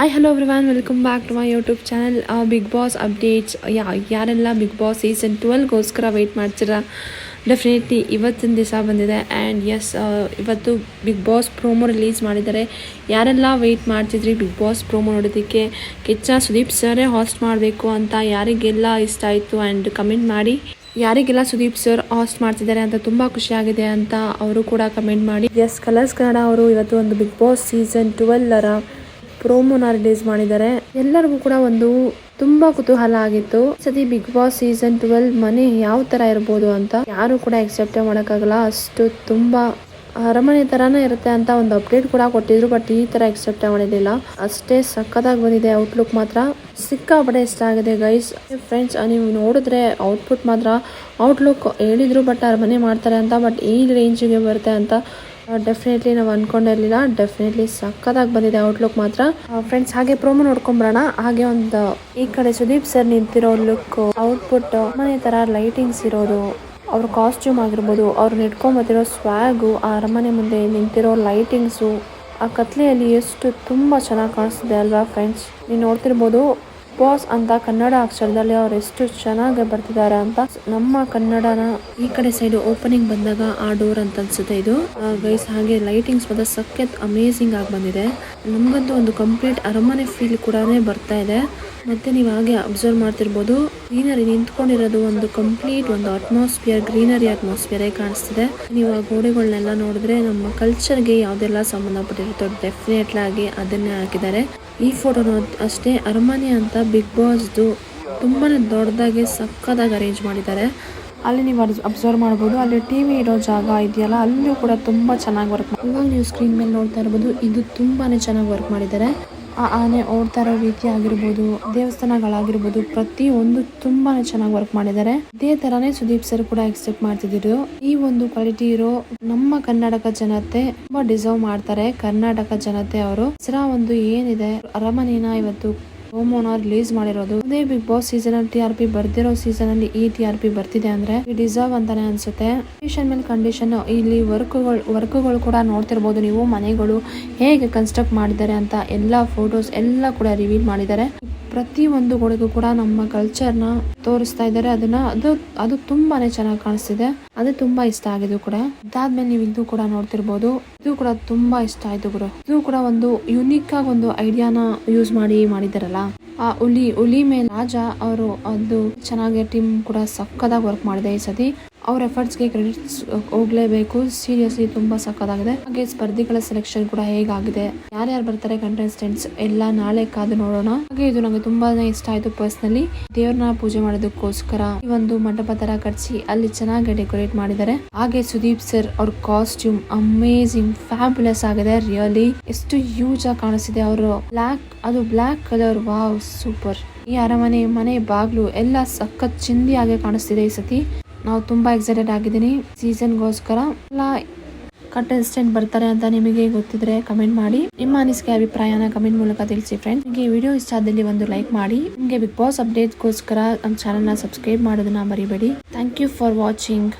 Hi hello everyone welcome back to my YouTube channel Bigg Boss updates ಯಾ ಯಾರೆಲ್ಲ Bigg Boss season ಟ್ವೆಲ್ಗೋಸ್ಕರ wait ಮಾಡ್ತೀರಾ? Definitely ಇವತ್ತಿನ ದಿವಸ ಬಂದಿದೆ. ಆ್ಯಂಡ್ ಎಸ್ ಇವತ್ತು ಬಿಗ್ ಬಾಸ್ ಪ್ರೋಮೋ ರಿಲೀಸ್ ಮಾಡಿದ್ದಾರೆ. ಯಾರೆಲ್ಲ ವೆಯ್ಟ್ ಮಾಡ್ತಿದ್ರಿ ಬಿಗ್ ಬಾಸ್ ಪ್ರೋಮೋ ನೋಡೋದಕ್ಕೆ? ಕೆಚ್ಚ ಸುದೀಪ್ ಸರೇ ಹಾಸ್ಟ್ ಮಾಡಬೇಕು ಅಂತ ಯಾರಿಗೆಲ್ಲ ಇಷ್ಟ ಆಯಿತು? ಆ್ಯಂಡ್ ಕಮೆಂಟ್ ಮಾಡಿ. ಯಾರಿಗೆಲ್ಲ ಸುದೀಪ್ ಸರ್ ಹಾಸ್ಟ್ ಮಾಡ್ತಿದ್ದಾರೆ ಅಂತ ತುಂಬ ಖುಷಿಯಾಗಿದೆ ಅಂತ ಅವರು ಕೂಡ ಕಮೆಂಟ್ ಮಾಡಿ. ಎಸ್ ಕಲರ್ಸ್ ಕನ್ನಡ ಅವರು ಇವತ್ತು ಒಂದು ಬಿಗ್ ಬಾಸ್ ಸೀಸನ್ ಟ್ವೆಲ್ಲರ ಪ್ರೋಮೋನ ರಿಲೀಸ್ ಮಾಡಿದ್ದಾರೆ. ಎಲ್ಲರಿಗೂ ಕೂಡ ಒಂದು ತುಂಬಾ ಕುತೂಹಲ ಆಗಿತ್ತು. ಸತಿ ಬಿಗ್ ಬಾಸ್ ಸೀಸನ್ ಟ್ವೆಲ್ ಮನೆ ಯಾವ ತರ ಇರ್ಬೋದು ಅಂತ ಯಾರು ಕೂಡ ಎಕ್ಸೆಪ್ಟ್ ಮಾಡೋಕ್ಕಾಗಲ್ಲ. ಅಷ್ಟು ತುಂಬಾ ಅರಮನೆ ತರಾನೇ ಇರುತ್ತೆ ಅಂತ ಒಂದು ಅಪ್ಡೇಟ್ ಕೂಡ ಕೊಟ್ಟಿದ್ರು ಬಟ್ ಈ ತರ ಎಕ್ಸೆಪ್ಟ್ ಮಾಡಿರಲಿಲ್ಲ. ಅಷ್ಟೇ ಸಕ್ಕತ್ತಾಗಿ ಬಂದಿದೆ ಔಟ್ಲುಕ್ ಮಾತ್ರ. ಸಿಕ್ಕಾಪಟ್ಟೆ ಇಷ್ಟ ಆಗಿದೆ ಗೈಸ್ ಫ್ರೆಂಡ್ಸ್ ನೀವು ನೋಡಿದ್ರೆ ಔಟ್ಪುಟ್ ಮಾತ್ರ ಔಟ್ಲುಕ್ ಹೇಳಿದ್ರು ಬಟ್ ಅರಮನೆ ಮಾಡ್ತಾರೆ ಅಂತ ಬಟ್ ಈ ರೇಂಜ್ಗೆ ಬರುತ್ತೆ ಅಂತ ಡೆಫಿನೆಟ್ಲಿ ನಾವು ಅನ್ಕೊಂಡಿರಲಿಲ್ಲ. ಡೆಫಿನೆಟ್ಲಿ ಸಕ್ಕತ್ತಾಗಿ ಬಂದಿದೆ ಔಟ್ಲುಕ್ ಮಾತ್ರ. ಫ್ರೆಂಡ್ಸ್ ಹಾಗೆ ಪ್ರೋಮೋ ನೋಡ್ಕೊಂಬರೋಣ. ಹಾಗೆ ಒಂದು, ಈ ಕಡೆ ಸುದೀಪ್ ಸರ್ ನಿಂತಿರೋ ಲುಕ್ ಔಟ್ಪುಟ್ ಮನೆ ತರ ಲೈಟಿಂಗ್ಸ್ ಇರೋದು, ಅವ್ರ ಕಾಸ್ಟ್ಯೂಮ್ ಆಗಿರ್ಬೋದು ಅವ್ರು ನೆಟ್ಕೊಂಬತ್ತಿರೋ ಸ್ವ್ಯಾಗು ಆ ಅರಮನೆ ಮುಂದೆ ನಿಂತಿರೋ ಲೈಟಿಂಗ್ಸು ಆ ಕತ್ಲೆಯಲ್ಲಿ ಎಷ್ಟು ತುಂಬ ಚೆನ್ನಾಗಿ ಕಾಣಿಸ್ತಿದೆ ಅಲ್ವಾ ಫ್ರೆಂಡ್ಸ್ ನೀವು ನೋಡ್ತಿರ್ಬೋದು. ಬಾಸ್ ಅಂತ ಕನ್ನಡ ಅಕ್ಷರದಲ್ಲಿ ಅವ್ರು ಎಷ್ಟು ಚೆನ್ನಾಗಿ ಬರ್ತಿದ್ದಾರೆ ಅಂತ. ನಮ್ಮ ಕನ್ನಡನ ಈ ಕಡೆ ಸೈಡ್ ಓಪನಿಂಗ್ ಬಂದಾಗ ಆ ಡೋರ್ ಅಂತ ಅನ್ಸುತ್ತೆ ಇದು. ಗೈಸ್ ಹಾಗೆ ಲೈಟಿಂಗ್ಸ್ ಬಂದ ಸಖತ್ ಅಮೇಸಿಂಗ್ ಆಗಿ ಬಂದಿದೆ. ನಮ್ಗಂತೂ ಒಂದು ಕಂಪ್ಲೀಟ್ ಅರಮನೆ ಫೀಲ್ ಕೂಡ ಬರ್ತಾ ಇದೆ. ಮತ್ತೆ ನೀವು ಹಾಗೆ ಅಬ್ಸರ್ವ್ ಮಾಡ್ತಿರ್ಬೋದು. ಗ್ರೀನರಿ ನಿಂತ್ಕೊಂಡಿರೋದು ಒಂದು ಕಂಪ್ಲೀಟ್ ಒಂದು ಅಟ್ಮಾಸ್ಫಿಯರ್ ಗ್ರೀನರಿ ಅಟ್ಮಾಸ್ಫಿಯರ್ ಕಾಣಿಸ್ತಿದೆ. ನೀವು ಆ ಗೋಡೆಗಳನ್ನೆಲ್ಲ ನೋಡಿದ್ರೆ ನಮ್ಮ ಕಲ್ಚರ್ಗೆ ಯಾವ್ದೆಲ್ಲ ಸಂಬಂಧಪಟ್ಟಿರುತ್ತೋ ಡೆಫಿನೆಟ್ಲಿ ಆಗಿ ಅದನ್ನೇ ಹಾಕಿದ್ದಾರೆ. ಈ ಫೋಟೋ ಅಷ್ಟೇ ಅರಮನೆ ಅಂತ ಬಿಗ್ ಬಾಸ್ದು ತುಂಬಾ ದೊಡ್ಡದಾಗಿ ಸಕ್ಕದಾಗಿ ಅರೇಂಜ್ ಮಾಡಿದ್ದಾರೆ. ಅಲ್ಲಿ ನೀವು ಅಬ್ಸರ್ವ್ ಮಾಡ್ಬೋದು. ಅಲ್ಲಿ ಟಿವಿ ಇರೋ ಜಾಗ ಇದೆಯಲ್ಲ, ಅಲ್ಲೂ ಕೂಡ ತುಂಬಾ ಚೆನ್ನಾಗಿ ವರ್ಕ್ ಇವಾಗ ನೀವು ಸ್ಕ್ರೀನ್ ಮೇಲೆ ನೋಡ್ತಾ ಇರ್ಬೋದು, ಇದು ತುಂಬಾ ಚೆನ್ನಾಗಿ ವರ್ಕ್ ಮಾಡಿದ್ದಾರೆ. ಆ ಆನೆ ಓಡ್ತಾ ಇರೋ ರೀತಿ ಆಗಿರ್ಬೋದು, ದೇವಸ್ಥಾನಗಳಾಗಿರ್ಬೋದು, ಪ್ರತಿ ಒಂದು ತುಂಬಾನೇ ಚೆನ್ನಾಗಿ ವರ್ಕ್ ಮಾಡಿದ್ದಾರೆ. ಇದೇ ತರಾನೇ ಸುದೀಪ್ ಸರ್ ಕೂಡ ಎಕ್ಸೆಪ್ಟ್ ಮಾಡ್ತಿದ್ರು. ಈ ಒಂದು ಕ್ವಾಲಿಟಿ ಇರೋ ನಮ್ಮ ಕರ್ನಾಟಕ ಜನತೆ ತುಂಬಾ ಡಿಸರ್ವ್ ಮಾಡ್ತಾರೆ. ಕರ್ನಾಟಕ ಜನತೆ ಅವರು. ಸರ ಒಂದು ಏನಿದೆ, ಅರಮನೆನ ಇವತ್ತು ಹೋಮೋನ ರಿಲೀಸ್ ಮಾಡಿರೋದು. ಅದೇ ಬಿಗ್ ಬಾಸ್ ಸೀಸನ್ ಅಲ್ಲಿ ಟಿ ಆರ್ ಪಿ ಬರ್ದಿರೋ ಸೀಸನ್ ಅಲ್ಲಿ ಈ ಟಿ ಆರ್ ಪಿ ಬರ್ತಿದೆ ಅಂದ್ರೆ ಡಿಸರ್ವ್ ಅಂತಾನೆ ಅನ್ಸುತ್ತೆ. ಕಂಡೀಷನ್ ಮೇಲೆ ಕಂಡೀಷನ್ ಇಲ್ಲಿ ವರ್ಕ್ಗಳು ವರ್ಕ್ಗಳು ಕೂಡ ನೋಡ್ತಿರ್ಬೋದು ನೀವು ಮನೆಗಳು ಹೇಗೆ ಕನ್ಸ್ಟ್ರಕ್ಟ್ ಮಾಡಿದ್ದಾರೆ ಅಂತ ಎಲ್ಲಾ ಫೋಟೋಸ್ ಎಲ್ಲ ಕೂಡ ರಿವೀಲ್ ಮಾಡಿದ್ದಾರೆ. ಪ್ರತಿ ಒಂದು ಗೋಡೆಗೂ ಕೂಡ ನಮ್ಮ ಕಲ್ಚರ್ನ ತೋರಿಸ್ತಾ ಇದ್ದಾರೆ. ಅದನ್ನ ಅದು ಅದು ತುಂಬಾನೇ ಚೆನ್ನಾಗಿ ಕಾಣಿಸ್ತಿದೆ. ಅದು ತುಂಬಾ ಇಷ್ಟ ಆಗಿದೆ ಕೂಡ. ಅದಾದ್ಮೇಲೆ ನೀವು ಇದು ಕೂಡ ನೋಡ್ತಿರ್ಬೋದು. ಇದು ಕೂಡ ತುಂಬಾ ಇಷ್ಟ ಆಯ್ತು ಗುರು. ಇದು ಕೂಡ ಒಂದು ಯುನೀಕ್ ಆಗಿ ಒಂದು ಐಡಿಯಾನ ಯೂಸ್ ಮಾಡಿ ಮಾಡಿದಾರಲ್ಲ. ಆ ಹುಲಿ ಹುಲಿ ಮೇಲೆ ರಾಜ ಅವರು ಅದು ಚೆನ್ನಾಗಿ ಟೀಮ್ ಕೂಡ ಸಕ್ಕದಾಗಿ ವರ್ಕ್ ಮಾಡಿದೆ ಈ ಸತಿ. ಅವ್ರ ಎಫರ್ಟ್ಸ್ಗೆ ಕ್ರೆಡಿಟ್ಸ್ ಹೋಗ್ಲೇಬೇಕು. ಸೀರಿಯಸ್ಲಿ ತುಂಬಾ ಸಕ್ಕದಾಗಿದೆ ಹಾಗೆ ಸ್ಪರ್ಧಿಗಳ ಸೆಲೆಕ್ಷನ್ ಕೂಡ ಹೇಗಾಗಿದೆ? ಯಾರ್ಯಾರು ಬರ್ತಾರೆ ಕಂಟೆಸ್ಟೆಂಟ್ಸ್ ಎಲ್ಲ ನಾಳೆ ಕಾದು ನೋಡೋಣ. ಹಾಗೆ ಇದು ನಂಗೆ ತುಂಬಾನೇ ಇಷ್ಟ ಆಯ್ತು ಪರ್ಸ್ನಲಿ ದೇವ್ರನ್ನ ಪೂಜೆ ಮಾಡೋದಕ್ಕೋಸ್ಕರ ಈ ಒಂದು ಮಂಟಪ ತರ ಕಟ್ಸಿ ಅಲ್ಲಿ ಚೆನ್ನಾಗಿ ಡೆಕೋರೇಟ್ ಮಾಡಿದ್ದಾರೆ. ಹಾಗೆ ಸುದೀಪ್ ಸರ್ ಅವ್ರ ಕಾಸ್ಟ್ಯೂಮ್ ಅಮೇಸಿಂಗ್ ಫ್ಯಾಬ್ಯುಲಸ್ ಆಗಿದೆ ರಿಯಲಿ ಎಷ್ಟು ಯೂಸ್ ಆಗಿ ಕಾಣಿಸ್ತಿದೆ ಅವರು. ಬ್ಲಾಕ್ ಅದು ಬ್ಲಾಕ್ ಕಲರ್ ವಾವ್ ಸೂಪರ್ ಈ ಅರಮನೆ, ಮನೆ, ಬಾಗ್ಲು ಎಲ್ಲ ಸಖತ್ ಆಗಿ ಕಾಣಿಸ್ತಿದೆ ಈ ಸತಿ. ನಾವು ತುಂಬಾ ಎಕ್ಸೈಟೆಡ್ ಆಗಿದ್ದೀನಿ ಸೀಸನ್ಗೋಸ್ಕರ ಎಲ್ಲ ಕಂಟೆಸ್ಟೆಂಟ್ ಬರ್ತಾರೆ ಅಂತ ನಿಮಗೆ ಗೊತ್ತಿದ್ರೆ ಕಮೆಂಟ್ ಮಾಡಿ. ನಿಮ್ಮ ಅನಿಸಿಕೆ, ಅಭಿಪ್ರಾಯನ ಕಮೆಂಟ್ ಮೂಲಕ ತಿಳಿಸಿ ಫ್ರೆಂಡ್ ನಿಮಗೆ ವಿಡಿಯೋ ಇಷ್ಟ ಆದಲ್ಲಿ ಒಂದು ಲೈಕ್ ಮಾಡಿ. ನಿಮಗೆ ಬಿಗ್ ಬಾಸ್ ಅಪ್ಡೇಟ್ಗೋಸ್ಕರ ನಮ್ಮ ಚಾನಲ್ನ ಸಬ್ಸ್ಕ್ರೈಬ್ ಮಾಡೋದನ್ನ ಮರಿಬೇಡಿ. Thank you for watching